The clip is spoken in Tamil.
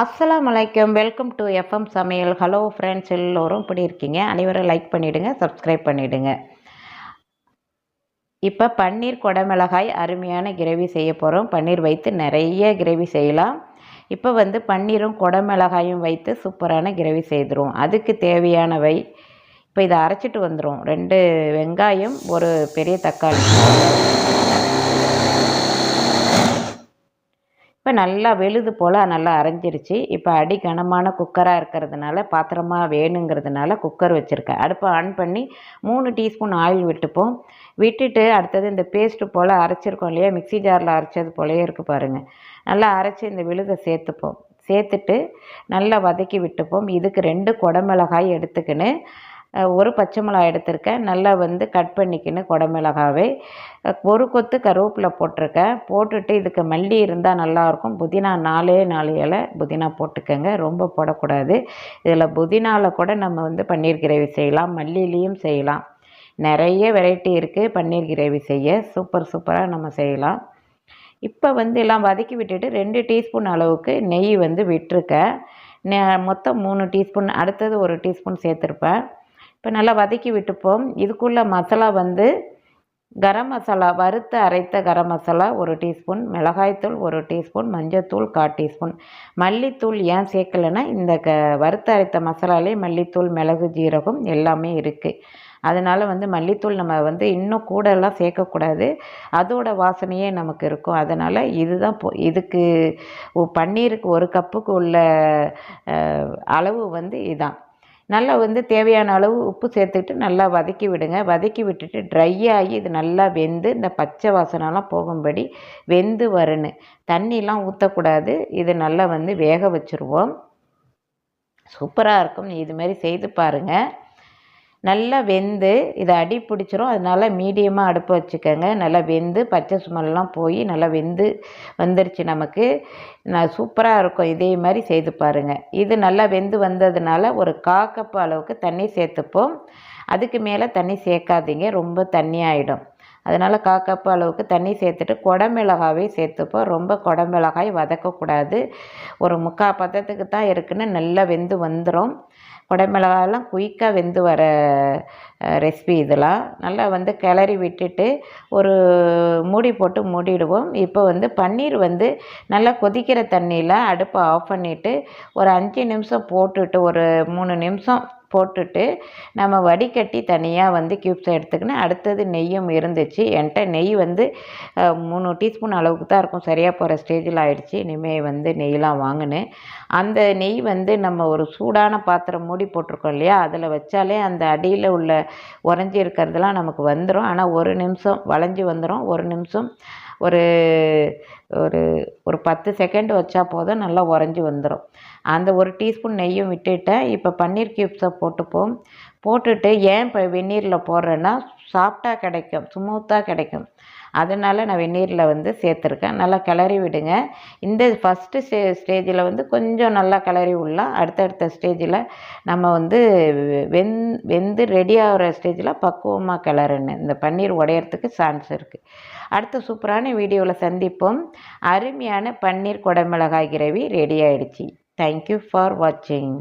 அஸ்லாம் வலைக்கம் வெல்கம் டு எஃப்எம் சமையல். ஹலோ ஃப்ரெண்ட்ஸ் எல்லோரும் இப்படி இருக்கீங்க? அனைவரும் லைக் பண்ணிவிடுங்க சப்ஸ்கிரைப் பண்ணிவிடுங்க இப்போ பன்னீர் கொடமிளகாய் அருமையான கிரேவி செய்ய போகிறோம் பன்னீர் வைத்து நிறைய கிரேவி செய்யலாம். இப்போ வந்து பன்னீரும் கொடமிளகாயும் வைத்து சூப்பரான கிரேவி செய்துடும் அதுக்கு தேவையானவை இப்போ இதை அரைச்சிட்டு வந்துடும் ரெண்டு வெங்காயம் ஒரு பெரிய தக்காளி. இப்போ நல்லா வெளுது போல் நல்லா அரைஞ்சிருச்சு. இப்போ அடி கனமான குக்கராக இருக்கிறதுனால பாத்திரமாக வேணுங்கிறதுனால குக்கர் வச்சுருக்கேன். அடுப்பை ஆன் பண்ணி மூணு டீஸ்பூன் ஆயில் விட்டுப்போம். விட்டுட்டு அடுத்தது இந்த பேஸ்ட்டு போல் அரைச்சிருக்கோம் இல்லையா? மிக்சி ஜாரில் அரைச்சது போலயே இருக்குது பாருங்கள் நல்லா அரைச்சி இந்த விழுதை சேர்த்துப்போம். சேர்த்துட்டு நல்லா வதக்கி விட்டுப்போம். இதுக்கு ரெண்டு குடமிளகாய் எடுத்துக்கின்னு ஒரு பச்சை மிளகாய் எடுத்திருக்கேன். நல்லா வந்து கட் பண்ணிக்கின்னு குடமிளகாவே ஒரு கொத்து கருவேப்பிலை போட்டிருக்கேன். போட்டுட்டு இதுக்கு மல்லி இருந்தால் நல்லாயிருக்கும். புதினா நாலே நாலு இலை புதினா போட்டுக்கோங்க. ரொம்ப போடக்கூடாது. இதில் புதினாவில் கூட நம்ம வந்து பன்னீர் கிரேவி செய்யலாம். மல்லிலையும் செய்யலாம். நிறைய வெரைட்டி இருக்குது பன்னீர் கிரேவி செய்ய சூப்பர் சூப்பராக நம்ம செய்யலாம். இப்போ வந்து எல்லாம் வதக்கி விட்டுட்டு ரெண்டு டீஸ்பூன் அளவுக்கு நெய் வந்து விட்டுருக்கேன். மொத்தம் மூணு டீஸ்பூன் அடுத்தது ஒரு டீஸ்பூன் சேர்த்துருப்பேன். இப்போ நல்லா வதக்கி விட்டுப்போம். இதுக்குள்ளே மசாலா வந்து கரம் மசாலா வறுத்து அரைத்த கரம் மசாலா ஒரு டீஸ்பூன் மிளகாய்த்தூள் ஒரு டீஸ்பூன் மஞ்சத்தூள் கால் டீஸ்பூன். மல்லித்தூள் ஏன் சேர்க்கலைன்னா இந்த க வறுத்து அரைத்த மசாலாலே மல்லித்தூள் மிளகு ஜீரகம் எல்லாமே இருக்குது அதனால் வந்து மல்லித்தூள் நம்ம வந்து இன்னும் கூடலாம் சேர்க்கக்கூடாது. அதோட வாசனையே நமக்கு இருக்கும். அதனால் இதுதான் போ இதுக்கு பன்னீருக்கு ஒரு கப்புக்கு உள்ள அளவு வந்து இதுதான் நல்லா வந்து தேவையான அளவு உப்பு சேர்த்துக்கிட்டு நல்லா வதக்கி விடுங்க. வதக்கி விட்டுட்டு ட்ரை ஆகி இது நல்லா வெந்து இந்த பச்சை வாசனைலாம் போகும்படி வெந்து வரணும். தண்ணிலாம் ஊற்றக்கூடாது இது நல்லா வந்து வேக வச்சுருவோம். சூப்பராக இருக்கும். இதுமாரி செய்து பாருங்கள் நல்லா வெந்து இதை அடி பிடிச்சிரும். அதனால் மீடியமாக அடுப்பு வச்சுக்கோங்க. நல்லா வெந்து பச்சை சுமெல்லாம் போய் நல்லா வெந்து வந்துருச்சு நமக்கு. நான் சூப்பராக இருக்கும். இதே மாதிரி செய்து பாருங்கள் இது நல்லா வெந்து வந்ததுனால ஒரு கா கப் அளவுக்கு தண்ணி சேர்த்துப்போம். அதுக்கு மேலே தண்ணி சேர்க்காதீங்க. ரொம்ப தண்ணி ஆகிடும் அதனால் காக்கப்பு அளவுக்கு தண்ணி சேர்த்துட்டு குடமிளகாவே சேர்த்துப்போம் ரொம்ப குடமிளகாய் வதக்கக்கூடாது. ஒரு முக்கால் பதத்துக்கு தான் இருக்குன்னு நல்லா வெந்து வந்துடும் குடமிளகாலாம் குயிக்காக வெந்து வர ரெசிபி இதெல்லாம். நல்லா வந்து கிளறி விட்டுட்டு ஒரு மூடி போட்டு மூடிடுவோம். இப்போ வந்து பன்னீர் வந்து நல்லா கொதிக்கிற தண்ணியில் அடுப்பை ஆஃப் பண்ணிவிட்டு ஒரு அஞ்சு நிமிஷம் போட்டுட்டு ஒரு மூணு நிமிஷம் போட்டுட்டு நம்ம வடிகட்டி தனியாக வந்து க்யூப்ஸை எடுத்துக்கினேன் அடுத்தது நெய்யும் இருந்துச்சு. என்கிட்ட நெய் வந்து மூணு டீஸ்பூன் அளவுக்கு தான் இருக்கும். சரியாக போகிற ஸ்டேஜில் ஆகிடுச்சி இனிமேல் வந்து நெய்லாம் வாங்கினேன். அந்த நெய் வந்து நம்ம ஒரு சூடான பாத்திரம் மூடி போட்டிருக்கோம் இல்லையா? அதில் வச்சாலே அந்த அடியில் உள்ள உறைஞ்சி இருக்கிறதுலாம் நமக்கு வந்துடும் ஆனால் ஒரு நிமிஷம் வளைஞ்சி வந்துடும் ஒரு நிமிஷம் ஒரு ஒரு ஒரு பத்து செகண்ட் வச்சா போதும் நல்லா உறைஞ்சி வந்துடும் அந்த ஒரு டீஸ்பூன் நெய்யும் விட்டுட்டேன். இப்போ பன்னீர் க்யூப்ஸை போட்டுப்போம். போட்டுட்டு ஏன் இப்போ வெந்நீரில் போடுறேன்னா சாஃப்டாக கிடைக்கும் ஸ்மூத்தாக கிடைக்கும். அதனால் நான் வெந்நீரில் வந்து சேர்த்துருக்கேன். நல்லா கிளறி விடுங்க. இந்த ஃபஸ்ட்டு ஸ்டே ஸ்டேஜில் வந்து கொஞ்சம் நல்லா கிளறி விடலாம். அடுத்தடுத்த ஸ்டேஜில் நம்ம வந்து வெந் வெந்து ரெடி ஆகிற ஸ்டேஜில் பக்குவமாக கிளறணும். இந்த பன்னீர் உடையறதுக்கு சான்ஸ் இருக்குது அடுத்த சூப்பரான வீடியோவில் சந்திப்போம். அருமையான பன்னீர் குடமிளகாய் கிரவி ரெடி ஆகிடுச்சி தேங்க்யூ ஃபார் வாட்சிங்